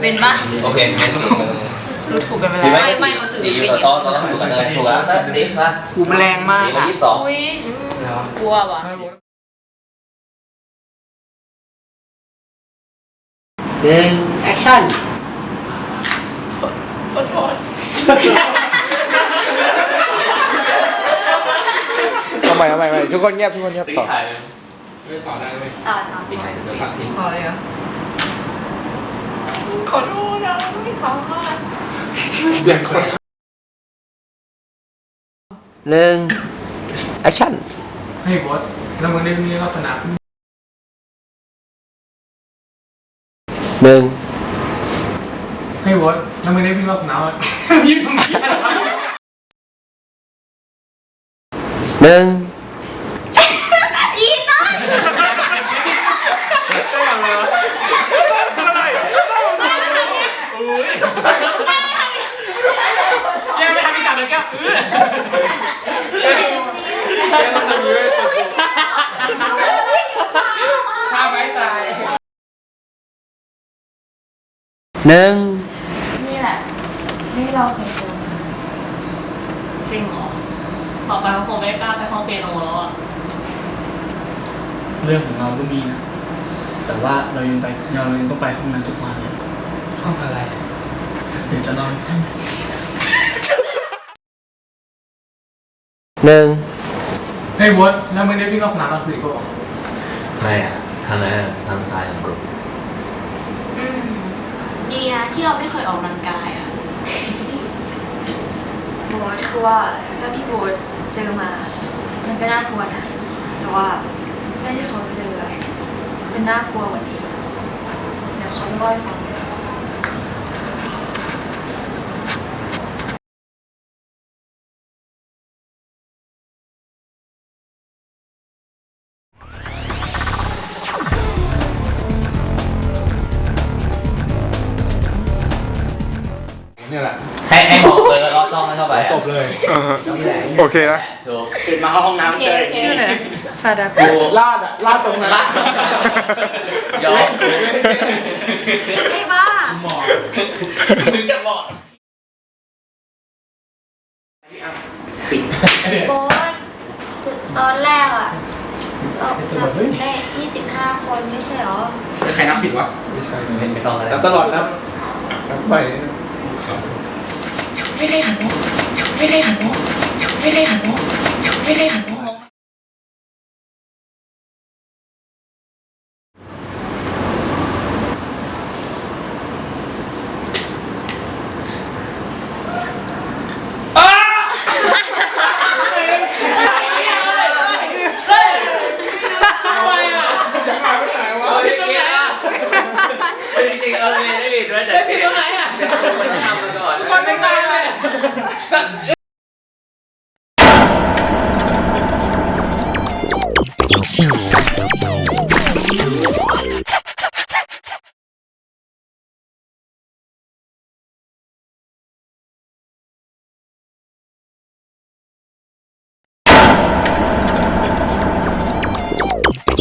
เป็นปะโอเคงั้นรู้ถูกกันไปแล้วไม่ไม่เขาถือดีอยู่ต่อต่อต้อนถูกกันเลยถูกแล้วถูกแค่ะกูแรงมากอะองอุ้ยกลัวว่ะ หนึ่งแอคชั่นขอโทษเอาใหม่เอาใหม่เอาใหม่ทุกคนเงียบทุกคนเงียบต่อไม่ต่อได้ไหมต่อต่อเดี๋ยวตัดทิ้งพอเลยเหรอขอโทษนะไม่สามารถเปลี่ยนคนหนึ่งแอคชั่นให้บอสแล้วมึงได้มีลักษณะ หนึ่งให้บอสแล้วมึงได้มีลักษณะว่ายิ้มทำไมอะไรวะหนึ่งแกไม่ทำอีกอย่างเลยแกเออแกมันทำอยู่เลยฆ่าไม่ตาย หนึ่งนี่แหละนี่เราเคยเจอมาจริงเหรอต่อไปเขาคงไม่กล้าไปห้องเปียโนแล้วอะเรื่องของเราก็มีนะแต่ว่าเรายังไปเรายังต้องไปห้องนั้นทุกวันเลยห้องอะไรเดี๋ยวจะเล่าให้ฟังหนึ่งให้บอสแล้วมึงได้วิ่งลักษณะกลางคืนก็บอกไม่อะทางนั้นทางซ้ายของกลุ่มอืมดีนะ ที่เราไม่เคยออกกำลังกายอะโบ๊ทคือว่าถ้าพี่โบ๊ทเจอมา มันก็น่ากลัวนะแต่ว่าเรื่องที่เขาเจอเป็นน่ากลัวกว่านี้เดี๋ยวเขาจะเล่าให้ฟัง เนี่ยแหละให้ให้บอกเลยแล้วก็จ้องให้เข้าไปจบเลยโอเคนะ ถูกตื่นมาเข้าห้องน้ำเจอชื่ออะไรนะซาดาโกถูกลาดอะลาดตรงนั้นละยอมไอ้บ้าหมอมึงจะบอกโบ๊ทตอนแรกอะเราจับได้25 คนไม่ใช่หรอ ใครนับผิดวะไม่ใช่ไม่ไม่ต้องเลยนับตลอดนับนับไป ไม่ได้หันมองไม่ได้หันมองไม่ได้หันมองไม่ได้หัน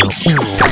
ห